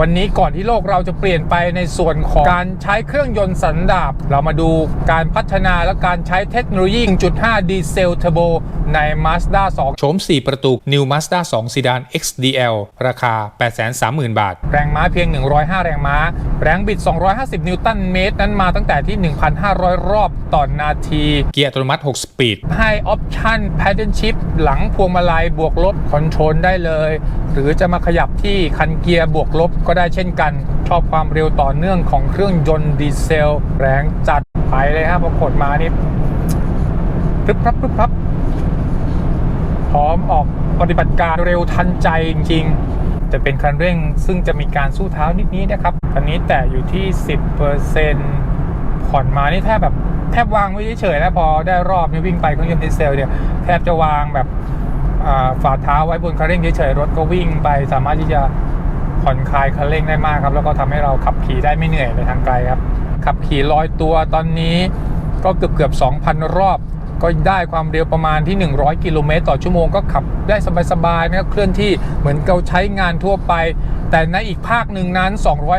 วันนี้ก่อนที่โลกเราจะเปลี่ยนไปในส่วนของการใช้เครื่องยนต์สันดาปเรามาดูการพัฒนาและการใช้เทคโนโลยี 1.5 ดีเซลเทอร์โบใน Mazda 2 โฉม 4 ประตู New Mazda 2 Sedan XDL ราคา 830,000 บาท แรงม้าเพียง 105 แรงม้า แรงบิด 250 นิวตันเมตร นั้นมาตั้งแต่ที่ 1,500 รอบต่อนนาที เกียร์อัตโนมัติ 6 สปีด ให้ออปชั่น Paddle Shift หลังพวงมาลัยบวกลบคอนโทรลได้เลย หรือจะมาขยับที่คันเกียร์บวกลบก็ได้เช่นกัน ชอบความเร็วต่อเนื่องของเครื่องยนต์ดีเซล แรงจัดไปเลยครับพอกดมานี่รึบพรับรึบพรับพร้อมออกปฏิบัติการเร็วทันใจจริงๆ จะเป็นคันเร่งซึ่งจะมีการสู้เท้านิดนี้นะครับคันนี้แตะอยู่ที่ 10%ผ่อนมานี่แทบแบบแทบวางไว้เฉยๆนะพอได้รอบนี่วิ่งไปเครื่องยนต์ดีเซลเนี่ยแทบจะวางแบบอ่าฝ่าเท้าไว้บนคันเร่งเฉยๆรถก็วิ่งไปสามารถที่จะ ผ่อนคลายคันเร่งได้มากครับ แล้วก็ทำให้เราขับขี่ได้ไม่เหนื่อยในทางไกลครับ ขับขี่ลอยตัวตอนนี้ก็เกือบเกือบ2,000 รอบ ก็ได้ความเร็วประมาณที่ 100 กิโลเมตรต่อชั่วโมงก็ขับได้สบายๆนะครับเคลื่อนที่เหมือนเราใช้งานทั่วไป แต่ในอีกภาคหนึ่งนั้น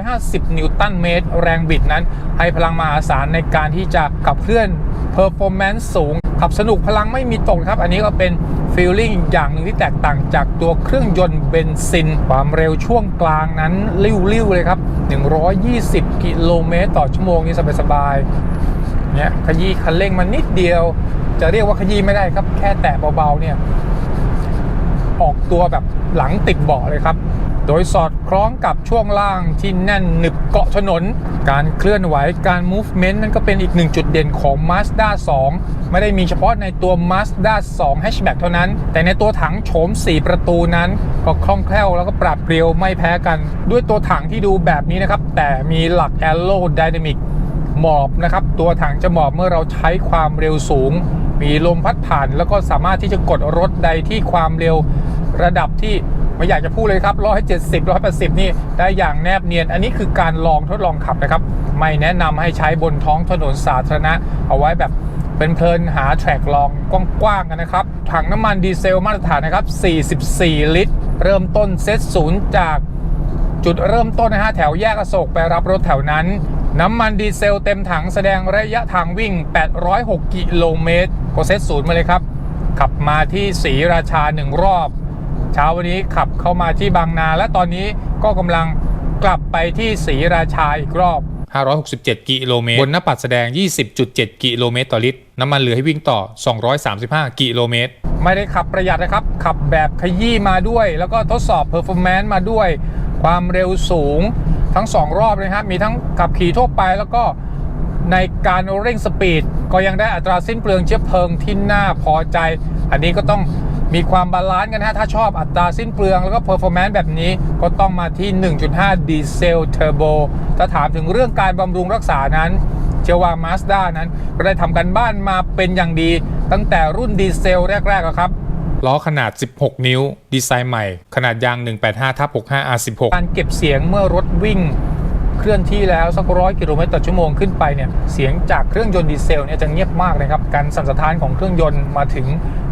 250 นิวตันเมตร แรงบิดนั้น ให้พลังมหาศาลในการที่จะขับเคลื่อน performance สูง ขับสนุกพลังไม่มีตกครับ อันนี้ก็เป็น feeling อีกอย่างหนึ่งที่แตกต่างจากตัวเครื่องยนต์เบนซิน ความเร็วช่วงกลางนั้นริ้วๆเลยครับ 120 กิโลเมตรต่อชั่วโมงนี่สบายๆ นี่ยขยี้คันเร่งมันนิดเดียว จะเรียกว่าขยี้ไม่ได้ครับ แค่แตะเบาๆเนี่ย ออกตัวแบบหลังติดเบาะเลยครับ โดยสอดคล้องกับช่วงล่างที่แน่นหนึบเกาะถนน การเคลื่อนไหวการ movement นั่นก็เป็นอีกหนึ่งจุดเด่นของ Mazda 2 ไม่ได้มีเฉพาะในตัว Mazda 2 Hatchback เท่านั้น แต่ในตัวถังโฉม 4 ประตูนั้น ก็คล่องแคล่วแล้วก็ปราบเปรียวไม่แพ้กัน ด้วยตัวถังที่ดูแบบนี้นะครับ แต่มีหลัก Aerodynamic หมอบนะครับ ตัวถังจะหมอบเมื่อเราใช้ความเร็วสูง มีลมพัดผ่าน แล้วก็สามารถที่จะกดรถใดที่ความเร็วระดับที่ไม่อยากจะพูดเลยครับ 170 180 นี่ได้อย่างแนบเนียน อันนี้คือการลองทดลองขับนะครับ ไม่แนะนำให้ใช้บนท้องถนนสาธารณะ เอาไว้แบบเป็นเพลินหาแทร็กลองกว้างๆกันนะครับ ถังน้ำมันดีเซลมาตรฐานนะครับ 44 ลิตร เริ่มต้นเซตศูนย์จากจุดเริ่มต้นนะฮะแถวแยกอโศกไปรับรถแถวนั้น น้ำมันดีเซลเต็มถังแสดงระยะทางวิ่ง 806 กิโลเมตรก็เซตศูนย์มาเลยครับ ขับมาที่ศรีราชาหนึ่งรอบ เช้าวันนี้ขับเข้ามาที่บางนา และตอนนี้ก็กำลังกลับไปที่ศรีราชาอีกรอบ 567 กิโลเมตร บนหน้าปัดแสดง 20.7 กิโลเมตรต่อลิตร น้ำมันเหลือให้วิ่งต่อ 235 กิโลเมตร ไม่ได้ขับประหยัดนะครับ ขับแบบขยี้มาด้วย แล้วก็ทดสอบ performance มาด้วย ความเร็วสูง ทั้ง 2 รอบเลยครับมีทั้งขับขี่ทั่วไปแล้วก็ในการเร่งสปีด ก็ยังได้อัตราสิ้นเปลืองเชื้อเพลิงที่น่าพอใจ อันนี้ก็ต้องมีความบาลานซ์กันนะถ้าชอบอัตราสิ้นเปลืองแล้วก็เพอร์ฟอร์แมนซ์แบบนี้ก็ต้องมาที่ 1.5 ดีเซลเทอร์โบถ้าถามถึงเรื่องการบำรุงรักษานั้นเชื่อว่า Mazda นั้น ก็ได้ทำกันบ้านมาเป็นอย่างดี ตั้งแต่รุ่นดีเซลแรกๆครับ ล้อขนาด 16 นิ้ว ดีไซน์ใหม่ ขนาดยาง 185ทับ65 R16 การเก็บเสียงเมื่อรถวิ่งเคลื่อนที่แล้วสักร้อยกิโลเมตรต่อชั่วโมงขึ้นไปเนี่ยเสียงจากเครื่องยนต์ดีเซลเนี่ยจะเงียบมากนะครับการสั่นสะท้านของเครื่องยนต์มาถึง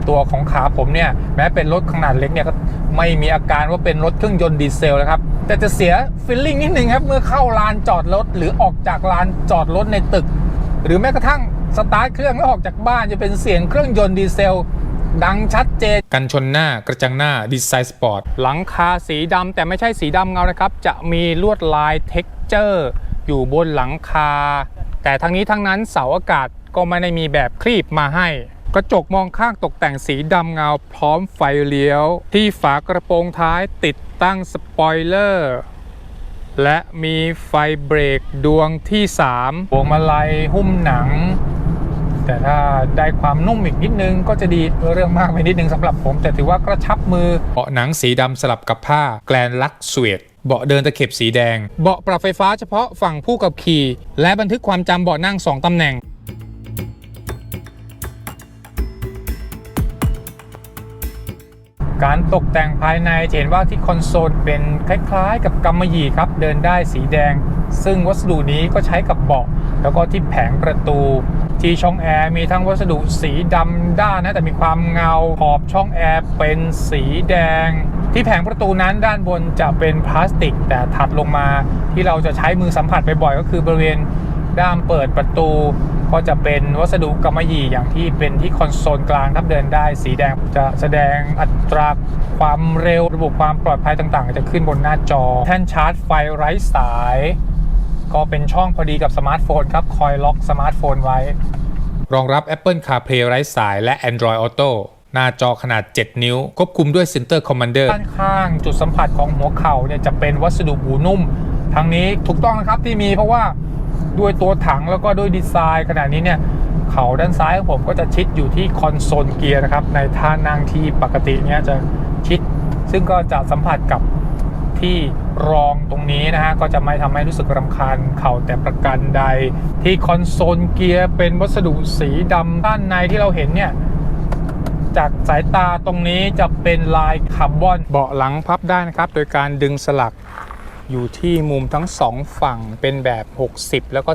ตัวของขาผมเนี่ยแม้เป็นรถขนาดเล็กเนี่ยก็ไม่มีอาการว่าเป็นรถเครื่องยนต์ดีเซลนะครับแต่จะเสียฟีลลิ่งนิดนึงครับเมื่อเข้าลานจอดรถหรือออกจากลานจอดรถในตึก หรือแม้กระทั่งสตาร์ทเครื่องแล้วออกจากบ้านจะเป็นเสียงเครื่องยนต์ดีเซล ดังชัดเจน กันชนหน้ากระจังหน้าดีไซน์สปอร์ตหลังคาสีดำแต่ไม่ใช่สีดำเงานะครับ จะมีลวดลายเท็กเจอร์อยู่บนหลังคา แต่ทั้งนี้ทั้งนั้นเสาอากาศก็ไม่ได้มีแบบคลีบมาให้ กระจกมองข้างตกแต่งสีดำเงาพร้อมไฟเลี้ยว ที่ฝากระโปรงท้ายติดตั้งสปอยเลอร์และมีไฟเบรกดวงที่ 3 พวงมาลัยหุ้มหนัง แต่ถ้าได้ความนุ่มอีกนิดนึงก็จะดีเรื่องมากไปนิดนึงสำหรับผม แต่ถือว่ากระชับมือเบาะหนังสีดำสลับกับผ้าแกลนลักสเวดเบาะเดินตะเข็บสีแดง เบาะปรับไฟฟ้าเฉพาะฝั่งผู้ขับขี่ และบันทึกความจำเบาะนั่ง 2ตำแหน่ง การตกแต่งภายในจะเห็นว่าที่คอนโซลเป็นคล้ายๆ กับกำมะหยี่ครับ เดินได้สีแดง ซึ่งวัสดุนี้ก็ใช้กับเบาะ แล้วก็ที่แผงประตู ที่ช่องแอร์มีทั้งวัสดุสีดำด้านนะแต่มีความเงาขอบช่องแอร์เป็นสีแดง ที่แผงประตูนั้นด้านบนจะเป็นพลาสติก แต่ถัดลงมาที่เราจะใช้มือสัมผัสบ่อยๆก็คือบริเวณด้ามเปิดประตู ก็จะเป็นวัสดุกำมะหยี่อย่างที่เป็นที่คอนโซลกลางทับเดินได้สีแดงจะแสดงอัตราความเร็วระบบความปลอดภัยต่างๆ จะขึ้นบนหน้าจอ แท่นชาร์จไฟไร้สาย ก็เป็นช่องพอดีกับสมาร์ทโฟนครับคอยล็อกสมาร์ทโฟนไว้ รองรับ Apple CarPlay ไร้สายและ Android Auto หน้าจอขนาด 7 นิ้ว ควบคุมด้วย Center Commander ด้านข้างจุดสัมผัสของหัวเข่าเนี่ยจะเป็นวัสดุหูนุ่ม ทางนี้ถูกต้องนะครับที่มีเพราะว่าด้วยตัวถังแล้วก็ด้วยดีไซน์ขนาดนี้เนี่ยเข่าด้านซ้ายของผมก็จะชิดอยู่ที่คอนโซลเกียร์นะครับ ในท่านั่งที่ปกติเนี่ยจะชิด ซึ่งก็จะสัมผัสกับ ที่รองตรงนี้นะฮะก็จะไม่ทำให้รู้สึกรำคาญเข่าแต่ประการใด ที่คอนโซลเกียร์เป็นวัสดุสีดำด้านในที่เราเห็นเนี่ยจากสายตาตรงนี้จะเป็นลายคาร์บอนเบาะหลังพับได้นะครับ โดยการดึงสลักอยู่ที่มุมทั้งสองฝั่งเป็นแบบ 60 แล้วก็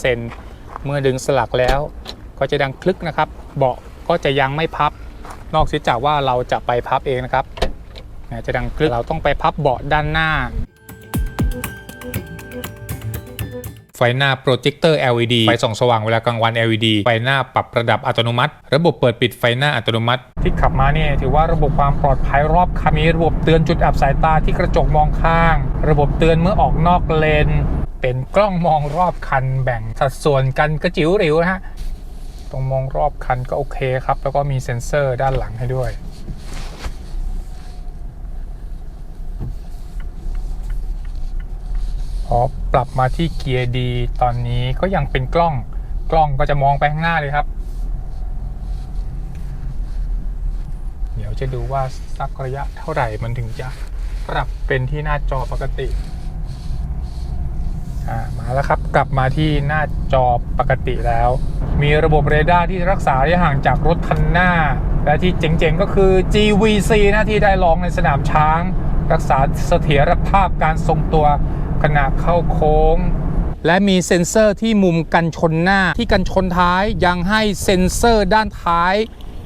40%เมื่อดึงสลักแล้ว ก็จะดังคลึกนะครับ เบาะก็จะยังไม่พับ นอกเสียจากว่าเราจะไปพับเองนะครับ นะจะดังกรึกเราต้องไปพับเบาะด้านหน้า ไฟหน้าโปรเจคเตอร์ LED ไฟส่องสว่างเวลากลางวัน LED ไฟหน้าปรับระดับอัตโนมัติ ระบบเปิดปิดไฟหน้าอัตโนมัติ ที่ขับมาเนี่ยถือว่าระบบความปลอดภัยรอบคันมีระบบเตือนจุดอับสายตาที่กระจกมองข้าง ระบบเตือนเมื่อออกนอกเลน เป็นกล้องมองรอบคันแบ่งสัดส่วนกันกระจิ๋วหริวนะฮะตรงมองรอบคันก็โอเคครับ แล้วก็มีเซ็นเซอร์ด้านหลังให้ด้วย อปรับมาที่เกียร์ดีตอนนี้ก็ยังเป็นกล้องกล้องก็จะมองไปข้างหน้าเลยครับ เดี๋ยวจะดูว่าสักระยะเท่าไหร่มันถึงจะปรับเป็นที่หน้าจอปกติมาแล้วครับกลับมาที่หน้าจอปกติแล้ว มีระบบเรดาร์ที่รักษาระยะห่างจากรถคันหน้า และที่เจ๋งๆก็คือ GVC นะที่ได้ลองในสนามช้าง รักษาเสถียรภาพการทรงตัว ขณะเข้าโค้ง และมีเซ็นเซอร์ที่มุมกันชนหน้าที่กันชนท้ายยังให้เซ็นเซอร์ด้านท้าย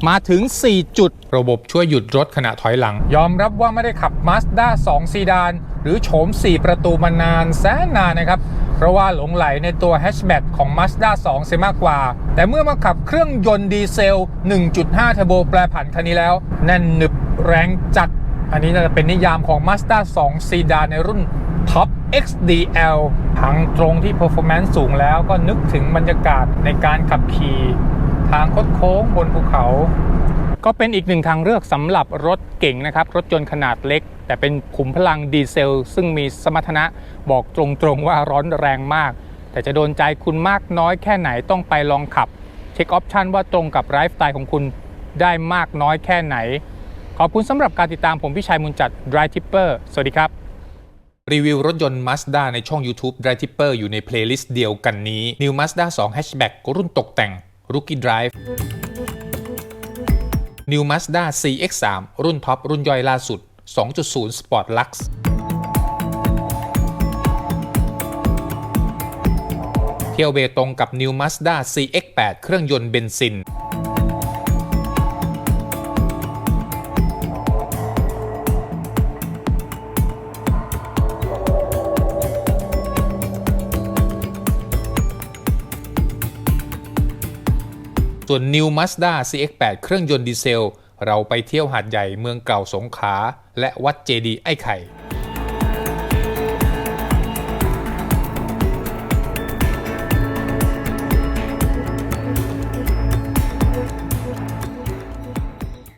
มาถึง 4 จุด ระบบช่วยหยุดรถขณะถอยหลัง ยอมรับว่าไม่ได้ขับ Mazda 2 ซีดาน หรือโฉม 4 ประตูมานานแสนนานนะครับ เพราะว่าหลงไหลในตัวแฮชแบ็กของ Mazda 2 เสียมากกว่า แต่เมื่อมาขับเครื่องยนต์ดีเซล 1.5 เทอร์โบแปรผันคันนี้แล้ว แน่นหนึบแรงจัด อันนี้จะเป็นนิยามของ Mazda 2 ซีดานในรุ่น Top XDL ทางตรงที่ performance สูงแล้วก็นึกถึงบรรยากาศในการขับขี่ ทางคดโค้งบนภูเขา ก็เป็นอีกหนึ่งทางเลือกสำหรับรถเก่งนะครับ รถยนต์ขนาดเล็ก แต่เป็นขุมพลังดีเซล ซึ่งมีสมรรถนะบอกตรงๆว่าร้อนแรงมาก แต่จะโดนใจคุณมากน้อยแค่ไหนต้องไปลองขับ เช็คออปชันว่าตรงกับไลฟ์สไตล์ของคุณได้มากน้อยแค่ไหน ขอบคุณสำหรับการติดตามผมพี่ชัยมุนจัด Drive Tipper สวัสดีครับ รีวิวรถยนต์ Mazda ในช่อง YouTube Drive Tipper อยู่ในเพลย์ลิสต์เดียวกันนี้ New Mazda 2 Hatchback รุ่นตกแต่ง Rookie Drive New Mazda CX-3 รุ่นท็อปรุ่นย่อยล่าสุด 2.0 Sport Lux เที่ยวเบตงกับ New Mazda CX-8 เครื่องยนต์เบนซิน ส่วน New Mazda CX-8 เครื่องยนต์ดีเซล เราไปเที่ยวหาดใหญ่เมืองเก่าสงขลาและวัดเจดีไอ้ไข่